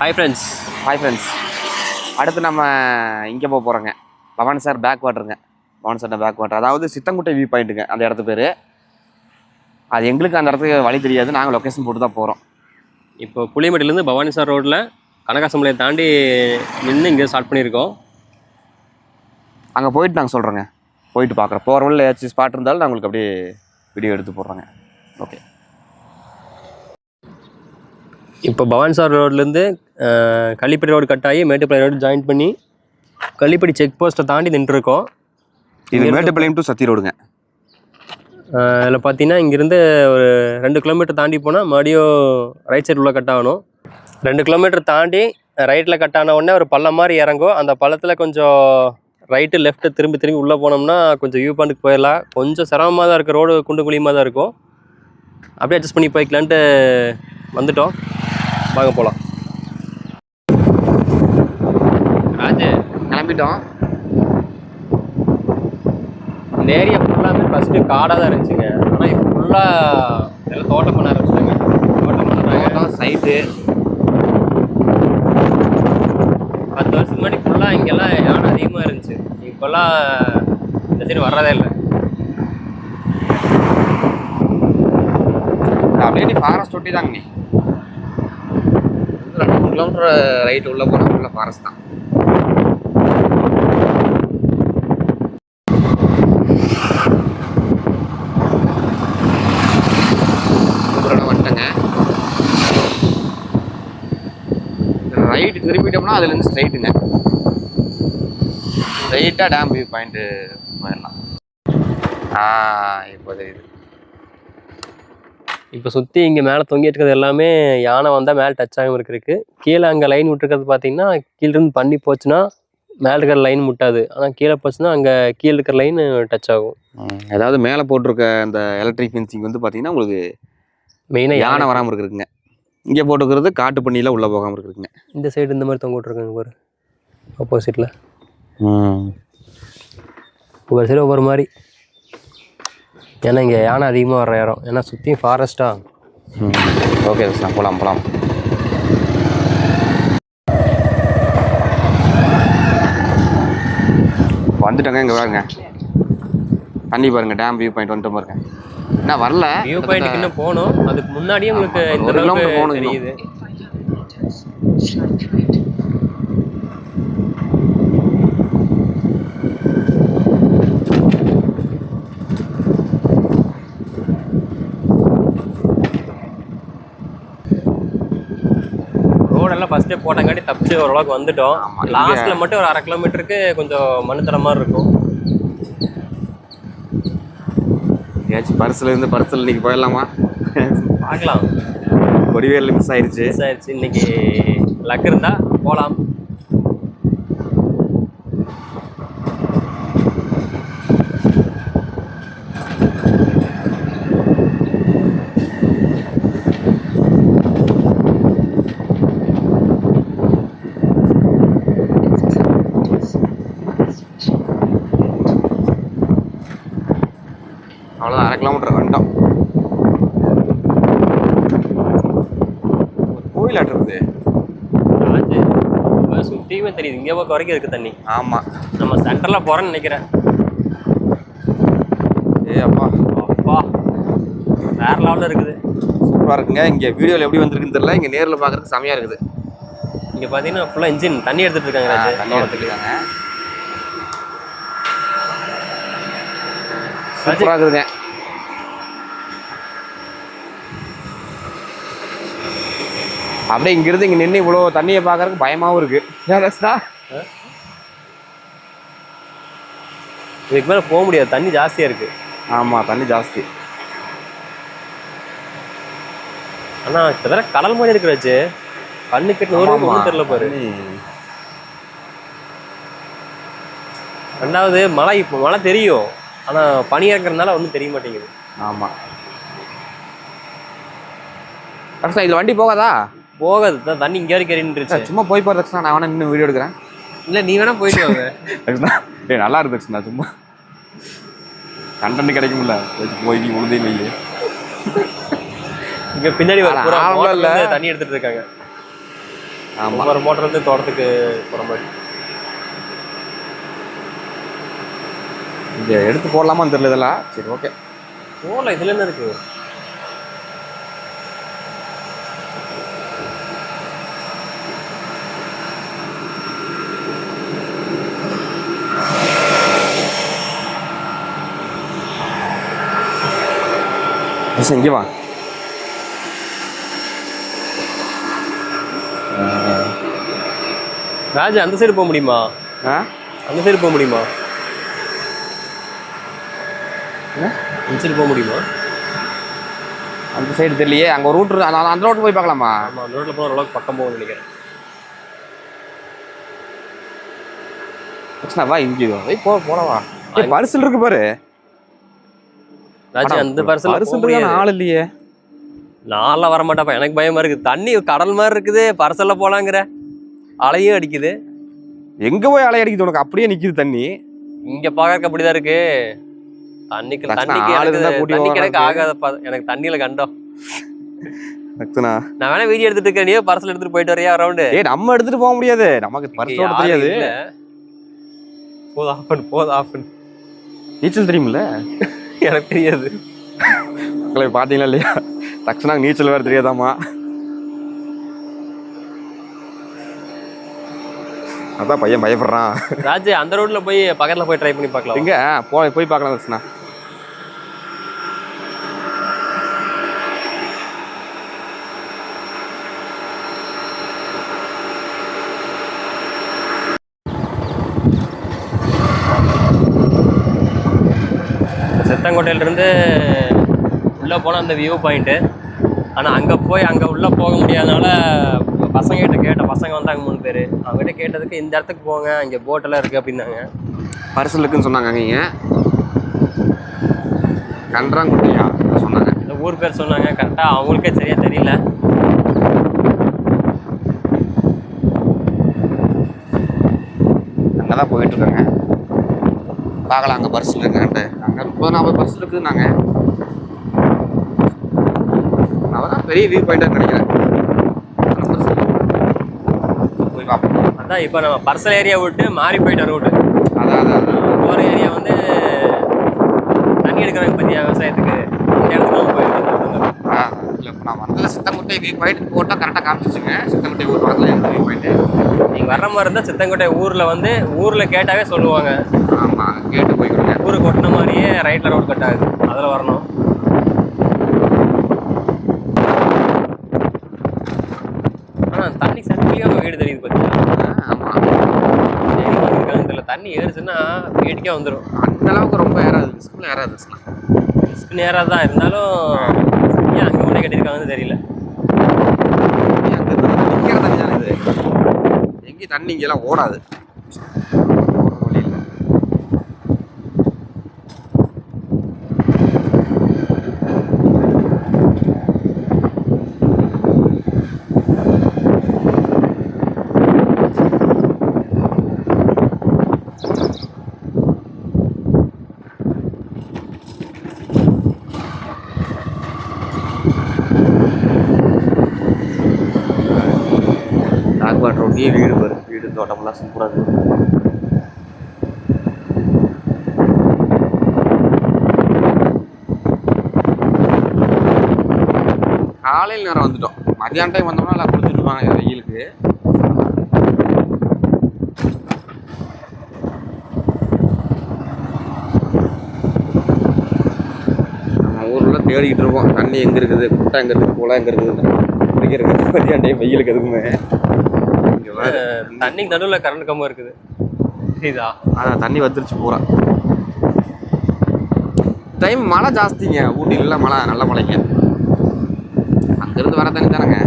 Hi friends hi friends அடுத்து நம்ம இங்கே போக போகிறோங்க பவானி சார் பேக் வாட்டருங்க பவானி சார் பேக் வாட்டர் அதாவது சித்தங்குட்டை வியூ பாயிண்ட்டுங்க அந்த இடத்து பேர். அது எங்களுக்கு அந்த இடத்துக்கு வழி தெரியாது. நாங்கள் லொக்கேஷன் போட்டு தான் போகிறோம் இப்போ புளியம்பட்டிலேருந்து பவானி சார் ரோட்டில் கனகாசமலையை தாண்டி நின்று இங்கே ஸ்டார்ட் பண்ணியிருக்கோம். அங்கே போயிட்டு நாங்கள் சொல்கிறோங்க போயிட்டு பார்க்குறோம் போகிற வழியில் ஏதாச்சும் ஸ்பாட் இருந்தாலும் நான் உங்களுக்கு அப்படியே வீடியோ எடுத்து போடுறோங்க. ஓகே இப்போ பவானி சார் ரோட்லேருந்து கள்ளிப்பட்டி ரோடு கட் ஆகி மேட்டுப்பாளையம் ரோடு ஜாயின் பண்ணி கள்ளிப்பட்டி செக் போஸ்ட்டை தாண்டி நின்றுருக்கோம். இது மேட்டுப்பாளையம் டு சத்தி ரோடுங்க. இதில் பார்த்தீங்கன்னா இங்கேருந்து ஒரு ரெண்டு கிலோமீட்டர் தாண்டி போனால் மறுபடியும் ரைட் சைடு உள்ள கட் ஆகணும். ரெண்டு கிலோமீட்டர் தாண்டி ரைட்டில் கட் ஆன உடனே ஒரு பள்ளம் மாதிரி இறங்கும். அந்த பள்ளத்தில் கொஞ்சம் ரைட்டு லெஃப்ட்டு திரும்பி திரும்பி உள்ளே போனோம்னா கொஞ்சம் வியூ பாயிண்ட்டுக்கு போயிடலாம் கொஞ்சம் சிரமமாக தான் இருக்குது ரோடு குண்டு குழியுமாக தான் இருக்கும். அப்படியே அட்ஜஸ்ட் பண்ணி போய்க்கலான்ட்டு வந்துட்டோம். வாங்க போகலாம் ராஜு கிளம்பிட்டோம். இந்த ஏரியா ஃபுல்லாமே ஃபஸ்ட்டு காடாக தான் இருந்துச்சுங்க. ஆனால் இப்போ ஃபுல்லாக எல்லாம் தோட்டம் பண்ண ஆரம்பிச்சிட்டாங்க. தோட்டம் பண்ணுறாங்க சைட்டு பத்து வருஷத்துக்கு முன்னாடி ஃபுல்லாக இங்கெல்லாம் யானை அதிகமாக இருந்துச்சு. இப்போல்லாம் இந்த சைடு வர்றதே இல்லை. அப்படியே நீ ஃபாரஸ்ட் ஒட்டி தாங்க நீ. கிலோமீட்டர் ரைட் உள்ளே போனால் ஃபுல்லாக ஃபாரஸ்ட் தான். வந்துட்டேங்க ரைட்டு திரும்பிட்டோம்னா அதுலேருந்து ஸ்ட்ரைட்டுங்க ஸ்ட்ரைட்டாக டேம் வியூ பாயிண்ட்டு போயிடலாம். ஆ இப்போ தெரியுது இப்போ சுற்றி இங்கே மேலே தொங்கிட்டு இருக்கிறது எல்லாமே யானை வந்தால் மேலே டச் ஆகாம இருக்கிறதுக்கு. கீழே அங்கே லைன் விட்டுருக்கிறது பார்த்தீங்கன்னா கீழேருந்து பண்ணி போச்சுன்னா மேலே இருக்கிற லைன் முட்டாது. ஆனால் கீழே போச்சுன்னா அங்கே கீழே இருக்கிற லைன் டச் ஆகும். அதாவது மேலே போட்டிருக்க அந்த எலக்ட்ரிக் ஃபென்சிங் வந்து பார்த்தீங்கன்னா உங்களுக்கு மெயினாக யானை வராமல் இருக்குதுங்க இங்கே போட்டுக்கிறது காட்டு பண்ணியில் உள்ளே போகாமல் இருக்குதுங்க இந்த சைடு இந்த மாதிரி தொங்க விட்ருக்காங்க பாரு. ஆப்போசிட்டில் ஒவ்வொரு சைடு ஒவ்வொரு மாதிரி. ஏன்னா இங்கே யானை அதிகமாக வர்ற இடம். ஏன்னா சுற்றியும் ஃபாரஸ்ட்டா ஓகே சார் போகலாம் போகலாம் வந்துட்டோங்க இங்கே பாருங்க. தண்ணி பாருங்க டேம் வியூ பாயிண்ட் வந்துட்டு பாருங்க. என்ன வரல. வியூ பாயிண்ட்டுக்கு இன்னும் போகணும். அதுக்கு முன்னாடியே உங்களுக்கு இந்த அளவுக்கு போகணும். தெரியுது. ஃபஸ்ட்டே போட்டங்காட்டி தப்பிச்சு ஓரளவுக்கு வந்துட்டோம். லாஸ்ட்டில் மட்டும் ஒரு அரை கிலோமீட்டருக்கு கொஞ்சம் மண்ணு மாதிரி இருக்கும். ஏதாச்சும் பர்ஸில் இருந்து பர்ஸில் இன்னைக்கு போயிடலாமா? பார்க்கலாம். கொடிவேலில் மிஸ் ஆயிடுச்சு மிஸ் ஆயிடுச்சு இன்னைக்கு லக் இருந்தா போகலாம் அவ்வளோதான் அரை கிலோமீட்டர் வந்துட்டோம் ஒரு கோயில் ஆட்டுறது சுற்றியுமே தெரியுது. இங்கே பக்கம் வரைக்கும் இருக்குது தண்ணி. ஆமாம் நம்ம சென்டரில் போகிறேன்னு நினைக்கிறேன். ஏ அப்பா. அப்பா. வேற லெவலில் இருக்குது. சூப்பராக இருக்குங்க. இங்கே வீடியோவில் எப்படி வந்திருக்குன்னு தெரியல. இங்கே நேரில் பார்க்குறதுக்கு செமையாக இருக்குது. இங்கே பார்த்தீங்கன்னா ஃபுல்லாக இன்ஜின் தண்ணி எடுத்துட்டு இருக்காங்க ஆ, ராஜு. தண்ணி சூப்பராக இருக்குதுங்க அப்படியே இங்கிருந்து இங்கே நின்று இவ்வளோ தண்ணியை பார்க்கறதுக்கு பயமாகவும் இருக்கு. ஏன் ரஸ்தா? இதுக்கு மேலே போக முடியாது. தண்ணி ஜாஸ்தியாக இருக்குது ஆமா தண்ணி ஜாஸ்தி. ஆனால் கிட்டத்தட்ட கடல் மாதிரி இருக்கு ராஜு. கண்ணு கிட்ட ஒரு தெரியல பாரு. ரெண்டாவது மழை இப்போ மழை தெரியும். ஆனால் பனி இறங்குறதுனால ஒன்றும் தெரிய மாட்டேங்குது. ஆமா. ரக்ஷனா இதுல வண்டி போகாதா? போகாது. தான் தண்ணி இங்கே வரைக்கும் எறின்றுச்சு சும்மா போய் பாரு ரக்ஷனா நான் வேணா நின்று வீடியோ எடுக்கிறேன். இல்லை நீ வேணா போயிட்டு வாங்க. ஏய் நல்லா இருக்கு ரக்ஷனா சும்மா. கண்டென்ட் கிடைக்கும்ல போய் நீ உழுதே வெய்ய இங்க பின்னாடி ஒரு தண்ணி எடுத்துட்டு இருக்காங்க. ஆமா. ஒவ்வொரு மோட்டர் வந்து தோட்டத்துக்கு போகிற மாதிரி. இங்க எடுத்து போடலாமான்னு தெரியல இதெல்லாம். சரி ஓகே போகல இதுல என்ன இருக்கு? இங்கே வா. ராஜா அந்த சைடு போக முடியுமா? ஆ? அந்த சைடு போக முடியுமா? சைடு போக முடியுமா? அந்த சைடு தெரியலையே. அங்க ரூட் அந்த அந்த ரோட்டு போய் பார்க்கலாமா? ஆமா அந்த ரோட்ல போகிற அளவுக்கு பக்கம் போகும்னு நினைக்கிறேன். வா இங்கே போய் போ ஏய் பரிசல் இருக்கு பாரு. ராஜா அந்த பரிசல் பரிசல் ஆள் இல்லையே. நான்லாம் வர மாட்டேப்பா எனக்கு பயமா இருக்கு. தண்ணி கடல் மாதிரி இருக்குது. பரிசல்ல போலாங்கிற. அலையும் அடிக்குது. எங்க போய் அலை அடிக்குது உனக்கு? அப்படியே நிக்குது தண்ணி. இங்க பாக்கறதுக்கு அப்படிதான் இருக்கு. தண்ணிக்கு தண்ணிக்கு தண்ணி கிடக்கு. ஆகாதப்பா எனக்கு தண்ணியில கண்டோம். லக்ஷனா நான் வேணா வீடியோ எடுத்துட்டு இருக்கேன். நீயே பரிசல் எடுத்துட்டு போயிட்டு வரையா ரவுண்டு ஏய் நம்ம எடுத்துட்டு போக முடியாது. நமக்கு பரிசோட தெரியாது. போது ஆஃப் பண்ணு போது ஆஃப் பண்ணு. நீச்சல் தெரியுமில்ல? எனக்கு தெரியாது. மக்களை பாத்தீங்களா இல்லையா? லக்ஷனாக்கு நீச்சல் வேற தெரியாதாமா அதான் பையன் பயப்படுறான். ராஜு அந்த ரோட்ல போய் பக்கத்துல போய் ட்ரை பண்ணி பார்க்கலாம். எங்க? போ போய் பார்க்கலாம் லக்ஷனா செத்தங்கோட்டையில இருந்து உள்ள போனா அந்த வியூ பாயிண்ட் ஆனா அங்க போய் அங்க உள்ள போக முடியாதனால பசங்க கிட்ட பசங்க வந்தாங்க மூணு பேர். அவங்ககிட்ட கேட்டதுக்கு இந்த இடத்துக்கு போங்க இங்க போட் எல்லாம் இருக்கு அப்படின்னாங்க. பரிசல் இருக்குன்னு சொன்னாங்க நீங்க கன்றாங்குட்டியா சொன்னாங்க. இந்த ஊர் பேர் சொன்னாங்க. கரெக்டா அவங்களுக்கே சரியா தெரியல. அங்கே தான் போயிட்டு இருக்காங்க. பார்க்கலாம் அங்கே பரிசல் இருக்கான்ட்டு அங்கே முப்பது நாற்பது பரிசல் இருக்குதுன்னாங்க அதான் பெரிய வியூ பாயிண்டாக நினைக்கிறேன். போய் பார்ப்போம். அதான் இப்போ நம்ம பர்சல் ஏரியா விட்டு மாறி போயிட்ட ரோடு அதான் அதான் அதான். போகிற ஏரியா வந்து தண்ணி எடுக்கிறாங்க பத்தியா விவசாயத்துக்கு இந்த நம்ம போயிருக்கோம் ஆ இல்லை இப்போ நான் வந்ததில் சித்தங்குட்டை வியூ பாயிண்ட் போட்டால் கரெக்டாக காமிச்சிச்சுங்க. சித்தங்குட்டை ஊர் பக்கத்தில் இருந்த வியூ பாயிண்ட்டு நீங்க வர்ற மாதிரி இருந்தா சித்தங்கோட்டை ஊர்ல வந்து ஊர்ல கேட்டாவே சொல்லுவாங்க. ஆமாம் கேட்டு போய்க்கிறோங்க ஊருக்கு ஒட்டின மாதிரியே ரைட்ல ரோடு கட் ஆகுது. அதுல வரணும். ஆனா தண்ணி சட்டிலேயே அவங்க வீடு தெரியுது பார்த்தீங்களா ஆமாம் தெரியல. தண்ணி ஏறுச்சுன்னா வேடிக்கை வந்துடும் அந்த அளவுக்கு ரொம்ப ஏறாது ரிஸ்கில் ஏறாது ரிஸ்க்லாம் ரிஸ்க் நேராக தான் இருந்தாலும் ஏன் அங்கே கொண்டே கட்டியிருக்காங்கன்னு தெரியல. நிற்கிற தண்ணி தானே இது. எங்கேயும் தண்ணி இங்கெல்லாம் ஓடாது. வீடு சூப்பராக இருக்குது காலையில் நேரம் வந்துட்டோம். மதியான டைம் வந்தோம்னா எல்லாம் குளிச்சுட்டு வெயிலுக்கு. நம்ம ஊரில் தேடிக்கிட்டு இருப்போம் தண்ணி எங்கே இருக்குது? குட்டை எங்கே இருக்குது? குளம் எங்கே இருக்குது குடிக்கிறதுக்கு மதியான டைம் வெயிலுக்கு எதுக்குமே. தண்ணிக்கு நடுவில் கரண்ட் கம்பம் இருக்குது. இதா? அதான் தண்ணி வந்துருச்சு பூரா. டைம் மழை ஜாஸ்திங்க. ஊட்டியில் மழை நல்ல மழைங்க. அங்கேருந்து வர தண்ணி தானேங்க.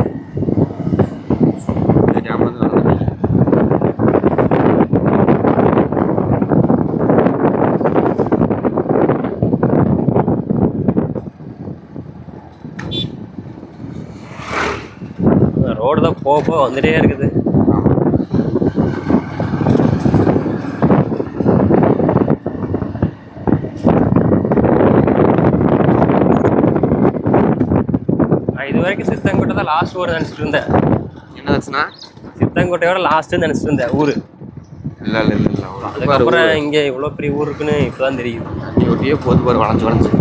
ரோடு தான் போக போக வந்துட்டே இருக்குது நான் இது வரைக்கும் சித்தங்கிட்ட தான் லாஸ்ட் ஓவர் நினச்சிட்டு இருந்தேன். என்ன ஆச்சுன்னா சித்தங்கோட்டையோட லாஸ்ட்டு நினச்சிட்டு இருந்தேன் ஊர். இல்லை இல்லை இல்லை இல்லை. அதுக்கப்புறம் இங்கே இவ்வளோ பெரிய ஊர் இருக்குன்னு இப்போ தான் தெரியுது தண்ணி ஒட்டியே போது பாரு வளைஞ்சு வளைஞ்சு.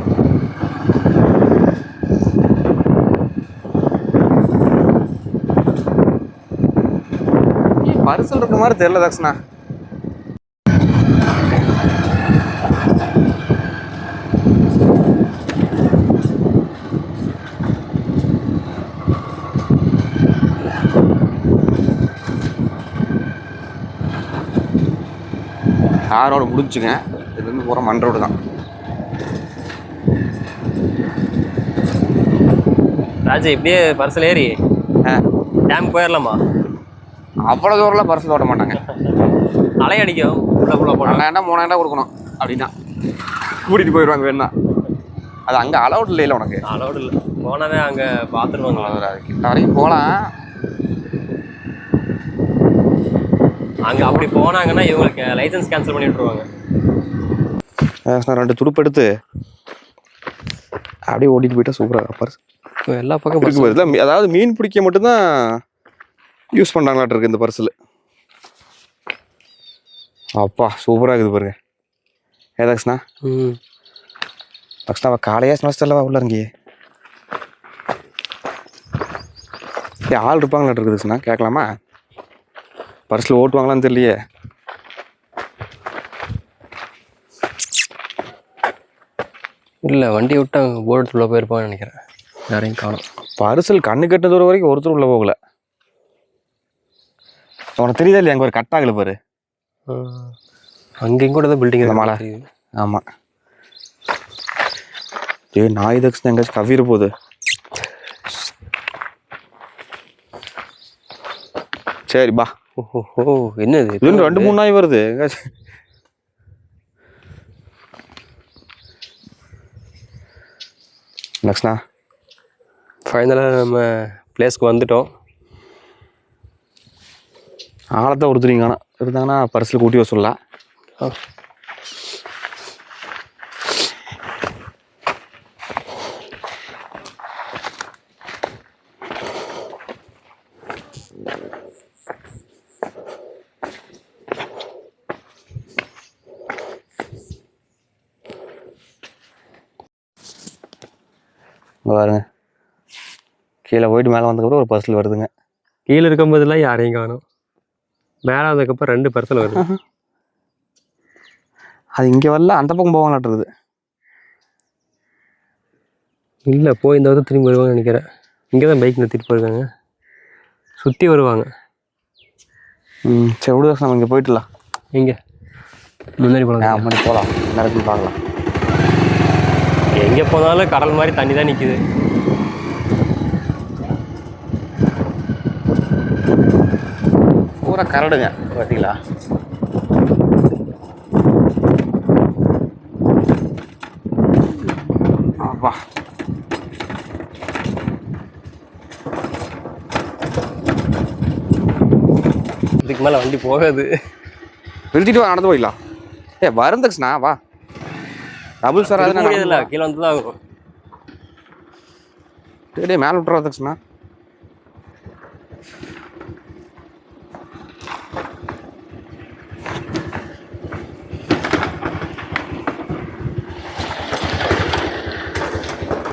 பரிசல் இருக்க மாதிரி தெரியல தக்ஷனா. காரோட முடிஞ்சுங்க. இதுலேருந்து போகிற மண் ரோடு தான். ராஜு இப்படியே பரிசல் ஏறி டேம் போயிடலாமா அவ்வளோ தூரம்லாம் பரிசல் ஓட்ட மாட்டாங்க. அலை அடிக்கும் உள்ள உள்ள ரெண்டாயிரம் மூணாயிரம் கொடுக்கணும் அப்படின்னா. கூட்டிகிட்டு போயிடுவாங்க வேணா. அது அங்கே அலௌட் இல்லைல்ல உனக்கு. அலோடு இல்லை. போனாவே அங்கே பார்த்துருவாங்களா அது கிட்ட வரைக்கும் போகலாம். அங்கே அப்படி போனாங்கன்னா இவங்களுக்கு லைசன்ஸ் கேன்சல் பண்ணி விட்ருவாங்க ரெண்டு துடுப்பு எடுத்து அப்படியே ஓட்டிட்டு போயிட்டா சூப்பராக இப்போ எல்லா பக்கம் இருக்கு அதாவது மீன் பிடிக்க மட்டும்தான் யூஸ் பண்ணுறாங்களாட்டு இருக்கு இந்த பரிசில் அப்பா சூப்பராக இருக்குது பாருங்க. ஏ தக்ஷனா? ம். தக்ஷனா அவள் காலையே செமஸ்டர்லவா உள்ள இறங்கி ஏ ஆள் இருப்பாங்களாட்டு இருக்குது தக்ஷனா கேட்கலாமா? பரிசில் ஓட்டுவாங்களான்னு தெரியலையே. இல்லை வண்டி விட்டு அங்கே போர்டு உள்ள போயிருப்பான்னு நினைக்கிறேன். யாரையும் காணும். பரிசல் கண்ணு கெட்ட தூரம் வரைக்கும் ஒருத்தர் உள்ள போகல. உனக்கு தெரியுதா இல்லையா அங்கே ஒரு கட்டாகல பாரு? அங்கேயும் கூட தான் பில்டிங் மலை. ஆமாம் ஏய் நாய் தக்ஷன் எங்கேயாச்சும் கவிர போகுது. சரி பா. ஓஹோ என்னது இது? இன்னும் ரெண்டு மூணு நாய் வருது. லக்ஷ்ணா ஃபைனலாக நம்ம பிளேஸ்க்கு வந்துட்டோம். ஆளத்தை ஒருத்தரிங்க காணும். இருந்தாங்கன்னா பரிசில் கூட்டி வர பாருங்க. கீழே போயிட்டு மேலே வந்ததுக்கப்புறம் ஒரு பரிசில் வருதுங்க. கீழே இருக்கும்போதெல்லாம் யாரையும் காணும். மேலே வந்ததுக்கப்புறம் ரெண்டு பர்சல் வருது. அது இங்கே வரல அந்த பக்கம் போவாங்களாட்டு இருக்குது இல்லை போய் இந்த வந்து திரும்பி வருவாங்கன்னு நினைக்கிறேன். இங்கே தான் பைக் நிறுத்திட்டு போயிருக்காங்க. சுற்றி வருவாங்க. ம் சரி விடு நம்ம இங்கே போயிட்டுலாம். எங்கே? முன்னாடி போகலாம் மணி போகலாம் நடந்து பார்க்கலாம். எங்கே போனாலும் கடல் மாதிரி தண்ணி தான் நிற்கிது பூரா கரடுங்க பார்த்தீங்களா? அப்பா. இதுக்கு மேலே வண்டி போகாது. நிறுத்திட்டு வா நடந்து போயிடலாம். ஏ வரும் தக்ஷனா வா. டபுள் சார் திரும்ப முடியாதுல்ல அது கீழே வந்து தான் ஆகும் டேய் மேலே விட்டுறா தக்ஷனா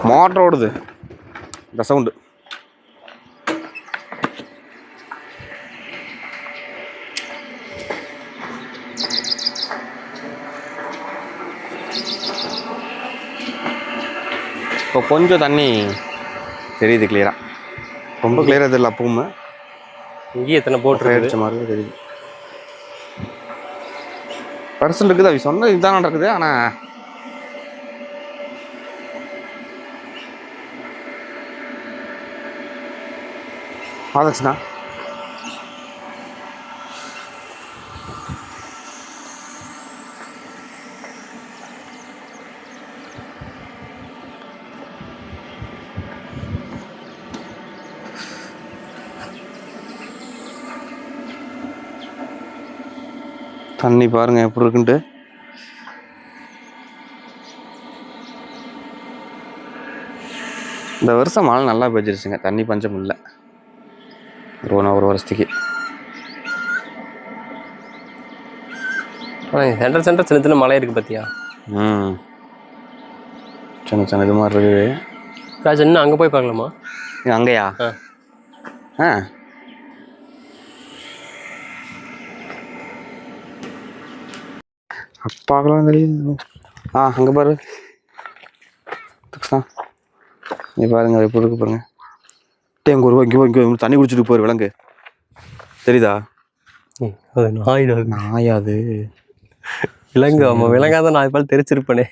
மோட்டர் ஓடுது. இந்த சவுண்டு கொஞ்சம் தண்ணி தெரியுது கிளியரா ரொம்ப கிளியரா தெரியல அப்பவும். இங்கேயும் எத்தனை போட் இருக்குது அடிச்ச மாதிரி தெரியுது. பர்சல் இருக்குது அவி சொன்னது இதுதான் நடக்குது ஆனா ஆதக்ஷனா தண்ணி பாருங்கள் எப்படி இருக்குன்ட்டு. இந்த வருஷம் மழை நல்லா பெஞ்சிருச்சுங்க. தண்ணி பஞ்சம் இல்லை. ஒரு ஒரு வருஷத்துக்கு. சென்டர் சென்டர் சின்ன சின்ன மழை இருக்குது பார்த்தியா ம். சின்ன சின்ன இது மாதிரி இருக்குது. ராஜ் இன்னும் அங்கே போய் பார்க்கலாமா? அங்கேயா? ஆ. ஆ அப்பாக்கெல்லாம் தெரியுது. ஆ அங்கே பாரு. கிருஷ்ணா இங்கே பாருங்க எப்படி இருக்கு பாருங்க. அங்க ஒரு இங்கே இங்கே தண்ணி குடிச்சிட்டு போயிரு விலங்கு. தெரியுதா? அது நாய். நாயா அது விலங்கு ஆமாம் விலங்காத நாய் பால் தெரிச்சிருப்பனே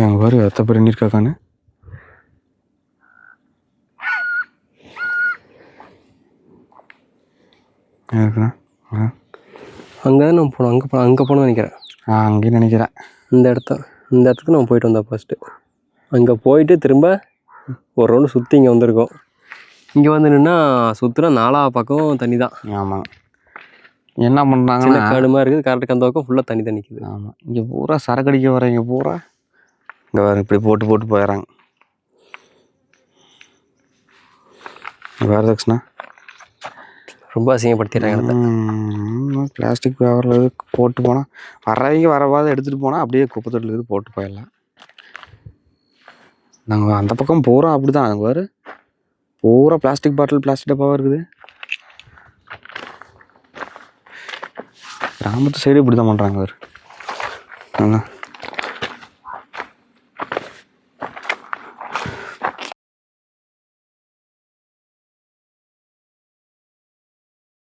அங்கே பாரு எத்த பேர் இருக்குண்ணா ஆ. அங்கே தான் நம்ம போனோம். அங்கே போனோம் அங்கே போகணும்னு நினைக்கிறேன். ஆ அங்கேயும் நினைக்கிறேன். இந்த இடத்த இந்த இடத்துக்கு நம்ம போயிட்டு வந்தோம் ஃபஸ்ட்டு அங்கே போயிட்டு திரும்ப ஒரு ரவுண்டு சுற்றி இங்கே வந்திருக்கோம். இங்கே வந்து நின்னா சுற்றுனா நாலா பக்கம் தண்ணி தான். ஆமாம் என்ன பண்ணுறாங்கன்னா காடு மாதிரி இருக்குது. கரெக்டுக்கு அந்த பக்கம் ஃபுல்லாக தண்ணி தான் நிற்குது ஆமாம் இங்கே பூரா சரக்கு அடிக்க வரீங்க பூரா. இங்கே வேறு இப்படி போட்டு போட்டு போயிடறாங்க. வேறு தக்ஷணா ரொம்ப அசிங்கப்படுத்திடுறாங்க பிளாஸ்டிக் பிளாஸ்டிக் இது போட்டு போனால் வரவங்க வரவாத எடுத்துகிட்டு போனால் அப்படியே குப்பை தொட்டில் இது போட்டு போயிடலாம். நாங்கள் அந்த பக்கம் பூரா அப்படி தான் அங்கே வேறு பூரா பிளாஸ்டிக் பாட்டில் பிளாஸ்டிக் டப்பாவாக இருக்குது. கிராமத்து சைடு இப்படி தான் பண்ணுறாங்க அவர்